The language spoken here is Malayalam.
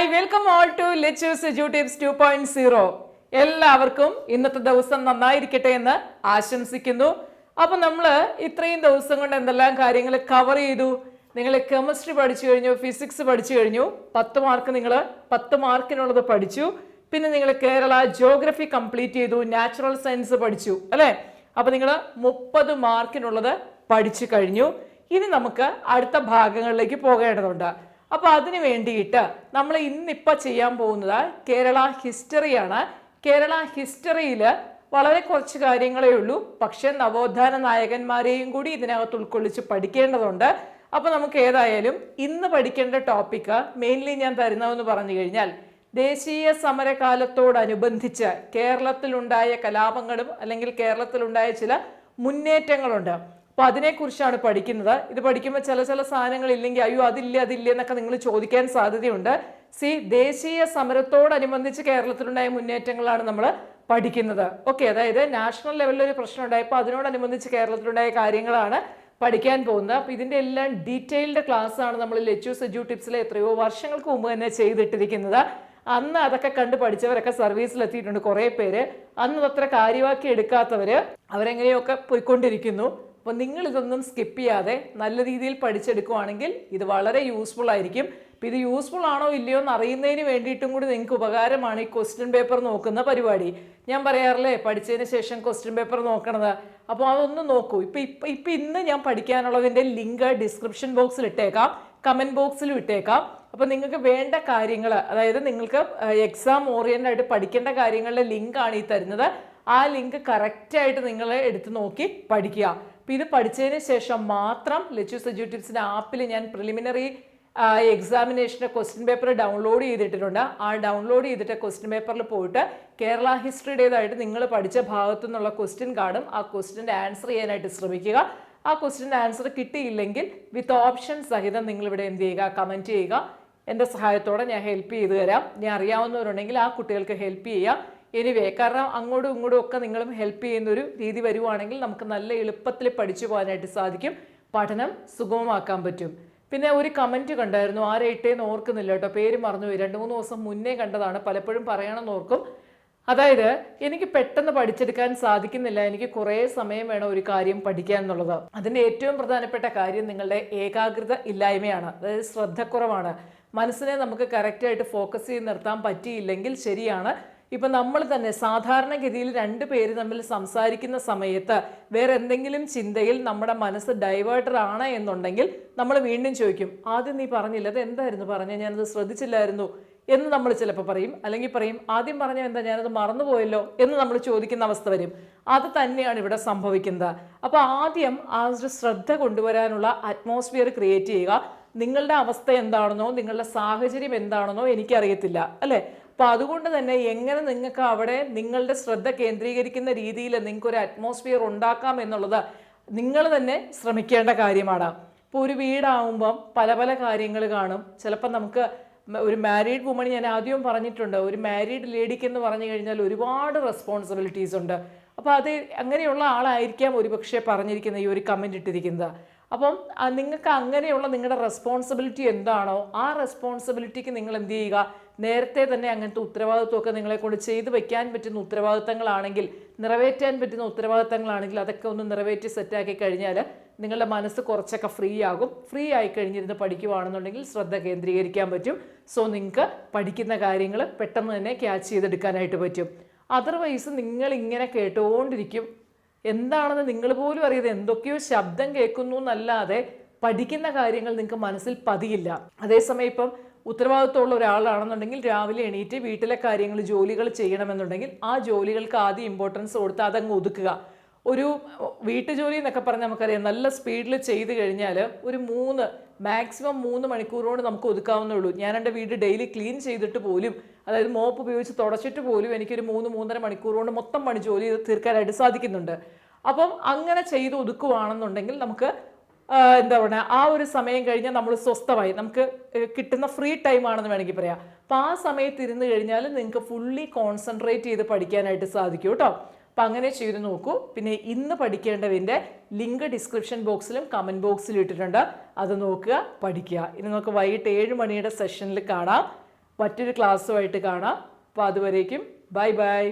Hi welcome all to lectures YouTube's two point zero. എല്ലാവർക്കും ഇന്നത്തെ ദിവസം നന്നായിരിക്കട്ടെ എന്ന് ആശംസിക്കുന്നു. അപ്പൊ നമ്മൾ ഇത്രയും ദിവസം കൊണ്ട് എന്തെല്ലാം കാര്യങ്ങൾ കവർ ചെയ്തു? നിങ്ങൾ കെമിസ്ട്രി പഠിച്ചു കഴിഞ്ഞു ഫിസിക്സ് പഠിച്ചു കഴിഞ്ഞു പത്ത് മാർക്ക് നിങ്ങൾ പത്ത് മാർക്കിനുള്ളത് പഠിച്ചു. പിന്നെ നിങ്ങൾ കേരള ജോഗ്രഫി കംപ്ലീറ്റ് ചെയ്തു നാച്ചുറൽ സയൻസ് പഠിച്ചു അല്ലേ? അപ്പൊ നിങ്ങൾ മുപ്പത് മാർക്കിനുള്ളത് പഠിച്ചു കഴിഞ്ഞു. ഇനി നമുക്ക് അടുത്ത ഭാഗങ്ങളിലേക്ക് പോകേണ്ടതുണ്ട്. അപ്പൊ അതിന് വേണ്ടിയിട്ട് നമ്മൾ ഇന്നിപ്പോൾ ചെയ്യാൻ പോകുന്നത് കേരള ഹിസ്റ്ററിയാണ്. കേരള ഹിസ്റ്ററിയിൽ വളരെ കുറച്ച് കാര്യങ്ങളേ ഉള്ളൂ. പക്ഷെ നവോത്ഥാന നായകന്മാരെയും കൂടി ഇതിനകത്ത് ഉൾക്കൊള്ളിച്ച് പഠിക്കേണ്ടതുണ്ട്. അപ്പോൾ നമുക്ക് ഏതായാലും ഇന്ന് പഠിക്കേണ്ട ടോപ്പിക്ക് മെയിൻലി ഞാൻ തരുന്നതെന്ന് പറഞ്ഞു കഴിഞ്ഞാൽ ദേശീയ സമരകാലത്തോടനുബന്ധിച്ച് കേരളത്തിലുണ്ടായ കലാപങ്ങളും അല്ലെങ്കിൽ കേരളത്തിലുണ്ടായ ചില മുന്നേറ്റങ്ങളുണ്ട്. അപ്പൊ അതിനെക്കുറിച്ചാണ് പഠിക്കുന്നത്. ഇത് പഠിക്കുമ്പോൾ ചില ചില സാധനങ്ങൾ ഇല്ലെങ്കിൽ അയ്യോ അതില്ല അതില്ല എന്നൊക്കെ നിങ്ങൾ ചോദിക്കാൻ സാധ്യതയുണ്ട്. സി ദേശീയ സമരത്തോടനുബന്ധിച്ച് കേരളത്തിലുണ്ടായ മുന്നേറ്റങ്ങളാണ് നമ്മൾ പഠിക്കുന്നത്. ഓക്കെ അതായത് നാഷണൽ ലെവലിൽ ഒരു പ്രശ്നം ഉണ്ടായപ്പോൾ അതിനോടനുബന്ധിച്ച് കേരളത്തിലുണ്ടായ കാര്യങ്ങളാണ് പഠിക്കാൻ പോകുന്നത്. അപ്പോൾ ഇതിന്റെ എല്ലാം ഡീറ്റെയിൽഡ് ആണ് നമ്മൾ ലെച്ചു സെജു ടിപ്സിലെ എത്രയോ വർഷങ്ങൾക്ക് മുമ്പ് തന്നെ ചെയ്തിട്ടിരിക്കുന്നത്. അന്ന് അതൊക്കെ കണ്ട് പഠിച്ചവരൊക്കെ സർവീസിൽ എത്തിയിട്ടുണ്ട് കുറേ പേര്. അന്ന് അത്ര കാര്യമാക്കി എടുക്കാത്തവർ അവരെങ്ങനെയൊക്കെ പോയിക്കൊണ്ടിരിക്കുന്നു. അപ്പോൾ നിങ്ങൾ ഇതൊന്നും സ്കിപ്പ് ചെയ്യാതെ നല്ല രീതിയിൽ പഠിച്ചെടുക്കുവാണെങ്കിൽ ഇത് വളരെ യൂസ്ഫുൾ ആയിരിക്കും. ഇത് യൂസ്ഫുൾ ആണോ ഇല്ലയോ എന്ന് അറിയുന്നതിന് വേണ്ടിയിട്ടും കൂടി നിങ്ങൾക്ക് ഉപകാരമാണ് ഈ ക്വസ്റ്റ്യൻ പേപ്പർ നോക്കുന്ന പരിപാടി. ഞാൻ പറയാറില്ലേ പഠിച്ചതിന് ശേഷം ക്വസ്റ്റ്യൻ പേപ്പർ നോക്കണത്. അപ്പോൾ അതൊന്ന് നോക്കൂ. ഇപ്പം ഇപ്പം ഇപ്പം ഇന്ന് ഞാൻ പഠിക്കാനുള്ളതിന്റെ ലിങ്ക് ഡിസ്ക്രിപ്ഷൻ ബോക്സിൽ ഇട്ടേക്കാം. കമന്റ് ബോക്സിലും ഇട്ടേക്കാം. അപ്പോൾ നിങ്ങൾക്ക് വേണ്ട കാര്യങ്ങൾ അതായത് നിങ്ങൾക്ക് എക്സാം ഓറിയന്റ് ആയിട്ട് പഠിക്കേണ്ട കാര്യങ്ങളുടെ ലിങ്കാണ് ഈ തരുന്നത്. ആ ലിങ്ക് കറക്റ്റായിട്ട് നിങ്ങൾ എടുത്ത് നോക്കി പഠിക്കുക. അപ്പോൾ ഇത് പഠിച്ചതിന് ശേഷം മാത്രം ലച്ചു സജു ആപ്പിൽ ഞാൻ പ്രിലിമിനറി എക്സാമിനേഷന്റെ ക്വസ്റ്റ്യൻ പേപ്പർ ഡൗൺലോഡ് ചെയ്തിട്ടുണ്ട് ആ ഡൗൺലോഡ് ചെയ്തിട്ട് ക്വസ്റ്റ്യൻ പേപ്പറിൽ പോയിട്ട് കേരള ഹിസ്റ്ററിയുടേതായിട്ട് നിങ്ങൾ പഠിച്ച ഭാഗത്തു നിന്നുള്ള ക്വസ്റ്റ്യൻ കാർഡും ആ ക്വസ്റ്റ്യന്റെ ആൻസർ ചെയ്യാനായിട്ട് ശ്രമിക്കുക. ആ ക്വസ്റ്റ്യന്റെ ആൻസർ കിട്ടിയില്ലെങ്കിൽ വിത്ത് ഓപ്ഷൻ സഹിതം നിങ്ങളിവിടെ എന്ത് ചെയ്യുക? കമന്റ് ചെയ്യുക. എന്റെ സഹായത്തോടെ ഞാൻ ഹെൽപ്പ് ചെയ്തു തരാം. ഞാൻ അറിയാവുന്നവരുണ്ടെങ്കിൽ ആ കുട്ടികൾക്ക് ഹെൽപ്പ് ചെയ്യാം. എനിവേ കാരണം അങ്ങോട്ടും ഇങ്ങോട്ടും ഒക്കെ നിങ്ങളും ഹെൽപ്പ് ചെയ്യുന്ന ഒരു രീതി വരുവാണെങ്കിൽ നമുക്ക് നല്ല എളുപ്പത്തിൽ പഠിച്ചു പോകാനായിട്ട് സാധിക്കും. പഠനം സുഗമമാക്കാൻ പറ്റും. പിന്നെ ഒരു കമന്റ് കണ്ടായിരുന്നു ആരെ ഇട്ടേന്ന് ഓർക്കുന്നില്ല കേട്ടോ. പേര് മറന്നുപോയി രണ്ട് മൂന്ന് ദിവസം മുന്നേ കണ്ടതാണ്. പലപ്പോഴും പറയണമെന്ന് ഓർക്കും. അതായത് എനിക്ക് പെട്ടെന്ന് പഠിച്ചെടുക്കാൻ സാധിക്കുന്നില്ല. എനിക്ക് കുറേ സമയം വേണം ഒരു കാര്യം പഠിക്കാൻ എന്നുള്ളത്. അതിന്റെ ഏറ്റവും പ്രധാനപ്പെട്ട കാര്യം നിങ്ങളുടെ ഏകാഗ്രത ഇല്ലായ്മയാണ്. അതായത് ശ്രദ്ധക്കുറവാണ്. മനസ്സിനെ നമുക്ക് കറക്റ്റായിട്ട് ഫോക്കസ് ചെയ്ത് നിർത്താൻ പറ്റിയില്ലെങ്കിൽ ശരിയാണ്. ഇപ്പൊ നമ്മൾ തന്നെ സാധാരണഗതിയിൽ രണ്ട് പേര് തമ്മിൽ സംസാരിക്കുന്ന സമയത്ത് വേറെ എന്തെങ്കിലും ചിന്തയിൽ നമ്മുടെ മനസ്സ് ഡൈവേർട്ടർ ആണ് എന്നുണ്ടെങ്കിൽ നമ്മൾ വീണ്ടും ചോദിക്കും ആദ്യം നീ പറഞ്ഞില്ല അത് എന്തായിരുന്നു പറഞ്ഞ? ഞാനത് ശ്രദ്ധിച്ചില്ലായിരുന്നു. എന്ന് നമ്മൾ ചിലപ്പോൾ പറയും അല്ലെങ്കിൽ പറയും ആദ്യം പറഞ്ഞ എന്താ? ഞാനത് മറന്നുപോയല്ലോ എന്ന് നമ്മൾ ചോദിക്കുന്ന അവസ്ഥ വരും. അത് തന്നെയാണ് ഇവിടെ സംഭവിക്കുന്നത്. അപ്പോൾ ആദ്യം ആ ഒരു ശ്രദ്ധ കൊണ്ടുവരാനുള്ള അറ്റ്മോസ്ഫിയർ ക്രിയേറ്റ് ചെയ്യുക. നിങ്ങളുടെ അവസ്ഥ എന്താണെന്നോ നിങ്ങളുടെ സാഹചര്യം എന്താണെന്നോ എനിക്കറിയത്തില്ല അല്ലേ? അപ്പോൾ അതുകൊണ്ട് തന്നെ എങ്ങനെ നിങ്ങൾക്ക് അവിടെ നിങ്ങളുടെ ശ്രദ്ധ കേന്ദ്രീകരിക്കുന്ന രീതിയിൽ നിങ്ങൾക്ക് ഒരു അറ്റ്മോസ്ഫിയർ ഉണ്ടാക്കാം എന്നുള്ളത് നിങ്ങൾ തന്നെ ശ്രമിക്കേണ്ട കാര്യമാണ്. ഇപ്പോൾ ഒരു വീടാവുമ്പം പല പല കാര്യങ്ങൾ കാണും. ചിലപ്പോൾ നമുക്ക് ഒരു മാരീഡ് വുമൺ ഞാൻ ആദ്യം പറഞ്ഞിട്ടുണ്ട്. ഒരു മാരീഡ് ലേഡിക്ക് എന്ന് പറഞ്ഞു കഴിഞ്ഞാൽ ഒരുപാട് റെസ്പോൺസിബിലിറ്റീസ് ഉണ്ട്. അപ്പോൾ അത് അങ്ങനെയുള്ള ആളായിരിക്കാം ഒരുപക്ഷെ പറഞ്ഞിരിക്കുന്നത് ഈ ഒരു കമന്റ് ഇട്ടിരിക്കുന്നത്. അപ്പം നിങ്ങൾക്ക് അങ്ങനെയുള്ള നിങ്ങളുടെ റെസ്പോൺസിബിലിറ്റി എന്താണോ ആ റെസ്പോൺസിബിലിറ്റിക്ക് നിങ്ങൾ എന്ത് ചെയ്യുക? നേരത്തെ തന്നെ അങ്ങനത്തെ ഉത്തരവാദിത്വമൊക്കെ നിങ്ങളെ കൊണ്ട് ചെയ്തു വയ്ക്കാൻ പറ്റുന്ന ഉത്തരവാദിത്തങ്ങളാണെങ്കിൽ നിറവേറ്റാൻ പറ്റുന്ന ഉത്തരവാദിത്തങ്ങളാണെങ്കിൽ അതൊക്കെ ഒന്ന് നിറവേറ്റി സെറ്റാക്കി കഴിഞ്ഞാൽ നിങ്ങളുടെ മനസ്സ് കുറച്ചൊക്കെ ഫ്രീ ആകും. ഫ്രീ ആയി കഴിഞ്ഞിരുന്ന് പഠിക്കുവാണെന്നുണ്ടെങ്കിൽ ശ്രദ്ധ കേന്ദ്രീകരിക്കാൻ പറ്റും. സോ നിങ്ങൾക്ക് പഠിക്കുന്ന കാര്യങ്ങൾ പെട്ടെന്ന് തന്നെ ക്യാച്ച് ചെയ്തെടുക്കാനായിട്ട് പറ്റും. അതർവൈസ് നിങ്ങൾ ഇങ്ങനെ കേട്ടുകൊണ്ടിരിക്കും. എന്താണെന്ന് നിങ്ങൾ പോലും അറിയാതെ എന്തൊക്കെയോ ശബ്ദം കേൾക്കുന്നു എന്നല്ലാതെ പഠിക്കുന്ന കാര്യങ്ങൾ നിങ്ങൾക്ക് മനസ്സിൽ പതിയില്ല. അതേസമയം ഇപ്പം ഉത്തരവാദിത്തമുള്ള ഒരാളാണെന്നുണ്ടെങ്കിൽ രാവിലെ എണീറ്റ് വീട്ടിലെ കാര്യങ്ങൾ ജോലികൾ ചെയ്യണമെന്നുണ്ടെങ്കിൽ ആ ജോലികൾക്ക് ആദ്യം ഇമ്പോർട്ടൻസ് കൊടുത്ത് അതങ്ങ് ഒതുക്കുക. ഒരു വീട്ടുജോലി എന്നൊക്കെ പറഞ്ഞാൽ നമുക്കറിയാം. നല്ല സ്പീഡിൽ ചെയ്ത് കഴിഞ്ഞാൽ ഒരു മൂന്ന് മാക്സിമം മൂന്ന് മണിക്കൂറുകൊണ്ട് നമുക്ക് ഒതുക്കാവുന്നേ ഉള്ളൂ. ഞാൻ എന്റെ വീട് ഡെയിലി ക്ലീൻ ചെയ്തിട്ട് പോലും അതായത് മോപ്പ് ഉപയോഗിച്ച് തുടച്ചിട്ട് പോലും എനിക്കൊരു മൂന്ന് മൂന്നര മണിക്കൂർ മൊത്തം പണി ജോലി തീർക്കാനായിട്ട് സാധിക്കുന്നുണ്ട്. അപ്പം അങ്ങനെ ചെയ്ത് ഒതുക്കുവാണെന്നുണ്ടെങ്കിൽ നമുക്ക് എന്താ പറയുക ആ ഒരു സമയം കഴിഞ്ഞാൽ നമ്മൾ സ്വസ്ഥമായി നമുക്ക് കിട്ടുന്ന ഫ്രീ ടൈം ആണെന്ന് വേണമെങ്കിൽ പറയാം. അപ്പം ആ സമയത്ത് ഇരുന്ന് കഴിഞ്ഞാൽ നിങ്ങൾക്ക് ഫുള്ളി കോൺസെൻട്രേറ്റ് ചെയ്ത് പഠിക്കാനായിട്ട് സാധിക്കും കേട്ടോ. അപ്പം അങ്ങനെ ചെയ്ത് നോക്കൂ. പിന്നെ ഇന്ന് പഠിക്കേണ്ടതിന്റെ ലിങ്ക് ഡിസ്ക്രിപ്ഷൻ ബോക്സിലും കമന്റ് ബോക്സിലും ഇട്ടിട്ടുണ്ട്. അത് നോക്കുക പഠിക്കുക. ഇനി നമുക്ക് വൈകിട്ട് ഏഴ് മണിയുടെ സെഷനിൽ കാണാം. മറ്റൊരു ക്ലാസ്സുമായിട്ട് കാണാം. അപ്പോൾ അതുവരേക്കും ബൈ ബൈ.